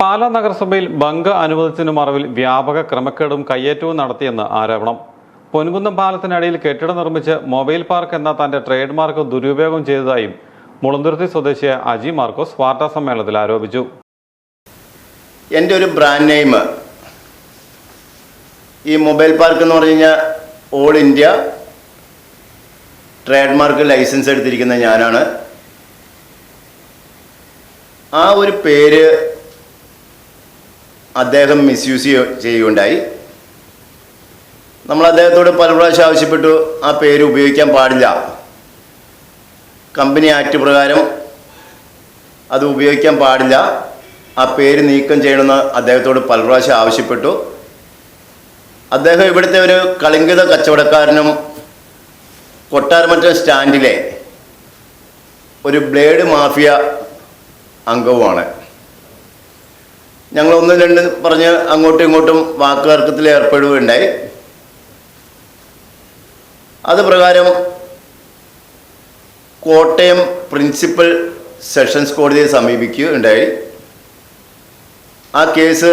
പാലാ നഗരസഭയിൽ ബങ്ക് അനുവദിച്ചതിനു മറവിൽ വ്യാപക ക്രമക്കേടും കയ്യേറ്റവും നടത്തിയെന്ന് ആരോപണം. പൊൻകുന്നം പാലത്തിനടിയിൽ കെട്ടിടം നിർമ്മിച്ച് മൊബൈൽ പാർക്ക് എന്ന തന്റെ ട്രേഡ് മാർക്ക് ദുരുപയോഗം ചെയ്തതായും മുളന്തുരുത്തി സ്വദേശിയായ അജി മാർക്കോസ് വാർത്താ സമ്മേളനത്തിൽ ആരോപിച്ചു. എന്റെ ഒരു ബ്രാൻഡ് നെയിം ഈ മൊബൈൽ പാർക്ക് എന്ന് പറഞ്ഞു കഴിഞ്ഞാൽ all India trade mark licence എടുത്തിരിക്കുന്ന ഞാനാണ്. ആ ഒരു പേര് അദ്ദേഹം മിസ്യൂസ് ചെയ്യുകയുണ്ടായി. നമ്മൾ അദ്ദേഹത്തോട് പല പ്രാവശ്യം ആവശ്യപ്പെട്ടു ആ പേര് ഉപയോഗിക്കാൻ പാടില്ല. കമ്പനി ആക്ട് പ്രകാരം അത് ഉപയോഗിക്കാൻ പാടില്ല. ആ പേര് നീക്കം ചെയ്യണമെന്ന് അദ്ദേഹത്തോട് പല പ്രാവശ്യം ആവശ്യപ്പെട്ടു. അദ്ദേഹം ഇവിടുത്തെ ഒരു കളിങ്കിത കച്ചവടക്കാരനും കൊട്ടാരമറ്റ സ്റ്റാൻഡിലെ ഒരു ബ്ലേഡ് മാഫിയ അംഗവുമാണ്. ഞങ്ങൾ ഒന്ന് രണ്ട് പറഞ്ഞ് അങ്ങോട്ടും ഇങ്ങോട്ടും വാക്കുതർക്കത്തിൽ ഏർപ്പെടുകയുണ്ടായി. അത് പ്രകാരം കോട്ടയം പ്രിൻസിപ്പൽ സെഷൻസ് കോടതിയെ സമീപിക്കുകയുണ്ടായി. ആ കേസ്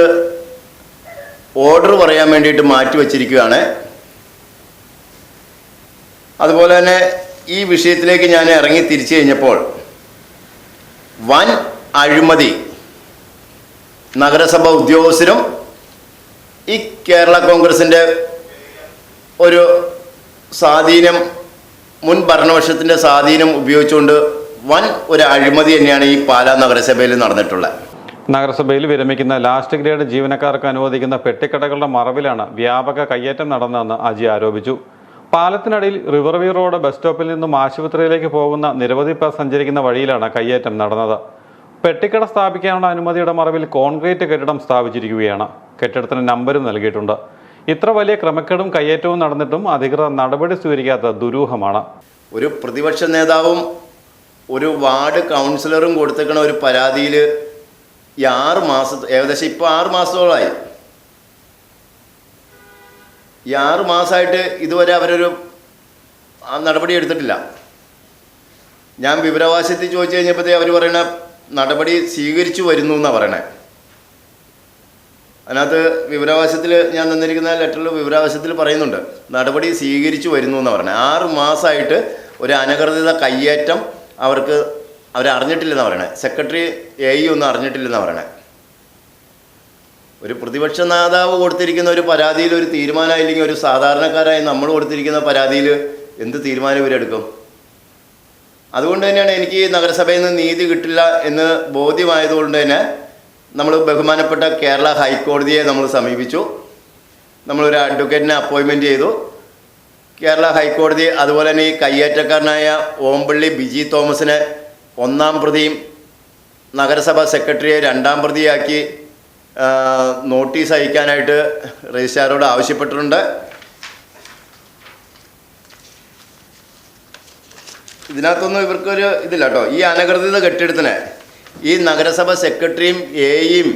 ഓർഡർ പറയാൻ വേണ്ടിയിട്ട് മാറ്റി വച്ചിരിക്കുകയാണ്. അതുപോലെ തന്നെ ഈ വിഷയത്തിലേക്ക് ഞാൻ ഇറങ്ങി തിരിച്ചു കഴിഞ്ഞപ്പോൾ വൻ അഴിമതി നഗരസഭ ഉദ്യോഗസ്ഥരും ഈ കേരള കോൺഗ്രസിന്റെ ഒരു സ്വാധീനം മുൻ ഭരണപക്ഷത്തിന്റെ സ്വാധീനം ഉപയോഗിച്ചുകൊണ്ട് വൻ ഒരു അഴിമതി തന്നെയാണ് ഈ പാലാ നഗരസഭയിൽ നടന്നിട്ടുള്ളത്. നഗരസഭയിൽ വിരമിക്കുന്ന ലാസ്റ്റ് ഗ്രേഡ് ജീവനക്കാർക്ക് അനുവദിക്കുന്ന പെട്ടിക്കടകളുടെ മറവിലാണ് വ്യാപക കയ്യേറ്റം നടന്നതെന്ന് അജി ആരോപിച്ചു. പാലത്തിനടിയിൽ റിവർവ്യൂ റോഡ് ബസ് സ്റ്റോപ്പിൽ നിന്നും ആശുപത്രിയിലേക്ക് പോകുന്ന നിരവധി പേർ സഞ്ചരിക്കുന്ന വഴിയിലാണ് കയ്യേറ്റം നടന്നത്. പെട്ടിക്കട സ്ഥാപിക്കാനുള്ള അനുമതിയുടെ മറവിൽ കോൺക്രീറ്റ് കെട്ടിടം സ്ഥാപിച്ചിരിക്കുകയാണ്. കെട്ടിടത്തിന് നമ്പരും നൽകിയിട്ടുണ്ട്. ഇത്ര വലിയ ക്രമക്കേടും കയ്യേറ്റവും നടന്നിട്ടും അധികൃതർ നടപടി സ്വീകരിക്കാത്ത ദുരൂഹമാണ്. ഒരു പ്രതിപക്ഷ നേതാവും ഒരു വാർഡ് കൗൺസിലറും കൊടുത്തേക്കണ ഒരു പരാതിയിൽ ഈ ആറ് മാസ ഏകദേശം ഇപ്പോൾ ആറ് മാസത്തോളമായി. ഈ ആറ് മാസമായിട്ട് ഇതുവരെ അവരൊരു നടപടി എടുത്തിട്ടില്ല. ഞാൻ വിവരാവകാശത്തിൽ ചോദിച്ചു കഴിഞ്ഞപ്പോഴത്തേ അവർ പറയണ നടപടി സ്വീകരിച്ചു വരുന്നു എന്നാണ് പറയണേ. അതിനകത്ത് വിവരാവകാശത്തിൽ ഞാൻ തന്നിരിക്കുന്ന ലെറ്ററിൽ വിവരാവകാശത്തിൽ പറയുന്നുണ്ട്. നടപടി സ്വീകരിച്ചു വരുന്നു എന്ന് പറഞ്ഞത് ആറ് മാസമായിട്ട് ഒരു അനധികൃത കയ്യേറ്റം അവർക്ക് അവരറിഞ്ഞിട്ടില്ലെന്നാണ് പറയണേ. സെക്രട്ടറി എ ഇ ഒന്നും അറിഞ്ഞിട്ടില്ലെന്നാണ് പറയണേ. ഒരു പ്രതിപക്ഷ നേതാവ് കൊടുത്തിരിക്കുന്ന ഒരു പരാതിയിൽ ഒരു തീരുമാനമായില്ലെങ്കിൽ ഒരു സാധാരണക്കാരായി നമ്മൾ കൊടുത്തിരിക്കുന്ന പരാതിയിൽ എന്ത് തീരുമാനം ഇവരെടുക്കും? അതുകൊണ്ട് തന്നെയാണ് എനിക്ക് നഗരസഭയിൽ നിന്ന് നീതി കിട്ടില്ല എന്ന് ബോധ്യമായതുകൊണ്ട് തന്നെ നമ്മൾ ബഹുമാനപ്പെട്ട കേരള ഹൈക്കോടതിയെ നമ്മൾ സമീപിച്ചു. നമ്മളൊരു അഡ്വക്കേറ്റിനെ അപ്പോയിൻമെന്റ് ചെയ്തു. കേരള ഹൈക്കോടതി അതുപോലെ തന്നെ ഈ കയ്യേറ്റക്കാരനായ ഓമ്പള്ളി ബിജി തോമസിനെ ഒന്നാം പ്രതിയും നഗരസഭ സെക്രട്ടറിയെ രണ്ടാം പ്രതിയാക്കി നോട്ടീസ് അയക്കാനായിട്ട് രജിസ്ട്രാറോട് ആവശ്യപ്പെട്ടിട്ടുണ്ട്. ഇതിനകത്തൊന്നും ഇവർക്കൊരു ഇതില്ല കേട്ടോ ഈ അനധികൃത കെട്ടിടത്തിന് ഈ നഗരസഭ സെക്രട്ടറിയും എയും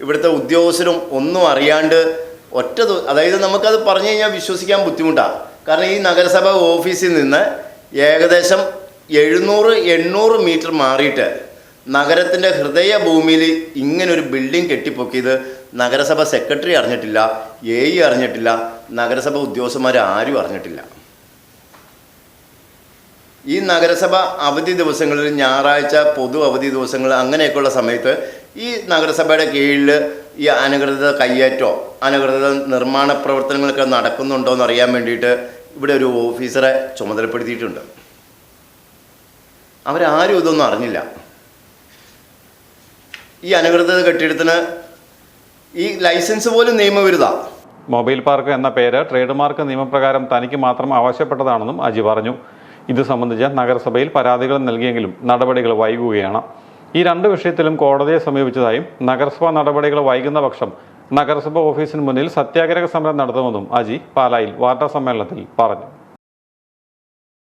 ഇവിടുത്തെ ഉദ്യോഗസ്ഥരും ഒന്നും അറിയാണ്ട് ഒറ്റ അതായത് നമുക്കത് പറഞ്ഞു കഴിഞ്ഞാൽ വിശ്വസിക്കാൻ ബുദ്ധിമുട്ടാണ് കാരണം ഈ നഗരസഭ ഓഫീസിൽ നിന്ന് ഏകദേശം എഴുന്നൂറ് എണ്ണൂറ് മീറ്റർ മാറിയിട്ട് നഗരത്തിന്റെ ഹൃദയ ഭൂമിയിൽ ഒരു ബിൽഡിംഗ് കെട്ടിപ്പൊക്കിയത് നഗരസഭ സെക്രട്ടറി അറിഞ്ഞിട്ടില്ല എ അറിഞ്ഞിട്ടില്ല നഗരസഭ ഉദ്യോഗസ്ഥന്മാർ ആരും അറിഞ്ഞിട്ടില്ല. ഈ നഗരസഭ അവധി ദിവസങ്ങളിൽ ഞായറാഴ്ച പൊതു അവധി ദിവസങ്ങൾ അങ്ങനെയൊക്കെയുള്ള സമയത്ത് ഈ നഗരസഭയുടെ കീഴിൽ ഈ അനുകൃത കയ്യേറ്റോ അനുകൃത നിർമ്മാണ പ്രവർത്തനങ്ങളൊക്കെ നടക്കുന്നുണ്ടോ എന്ന് അറിയാൻ വേണ്ടിയിട്ട് ഇവിടെ ഒരു ഓഫീസറെ ചുമതലപ്പെടുത്തിയിട്ടുണ്ട്. അവരാരും ഇതൊന്നും അറിഞ്ഞില്ല. ഈ അനുകൃത കെട്ടിടത്തിന് ഈ ലൈസൻസ് പോലും നിയമവിരുദ്ധ മൊബൈൽ പാർക്ക് എന്ന പേര് ട്രേഡ് മാർക്ക് നിയമപ്രകാരം തനിക്ക് മാത്രം ആവശ്യപ്പെട്ടതാണെന്നും അജി പറഞ്ഞു. ഇത് സംബന്ധിച്ച് നഗരസഭയിൽ പരാതികൾ നൽകിയെങ്കിലും നടപടികൾ വൈകുകയാണ്. ഈ രണ്ട് വിഷയത്തിലും കോടതിയെ സമീപിച്ചതായും നഗരസഭാ നടപടികൾ വൈകുന്ന പക്ഷം നഗരസഭ ഓഫീസിന് മുന്നിൽ സത്യാഗ്രഹ സമരം നടത്തുമെന്നും അജി പാലായിൽ വാർത്താ സമ്മേളനത്തിൽ പറഞ്ഞു.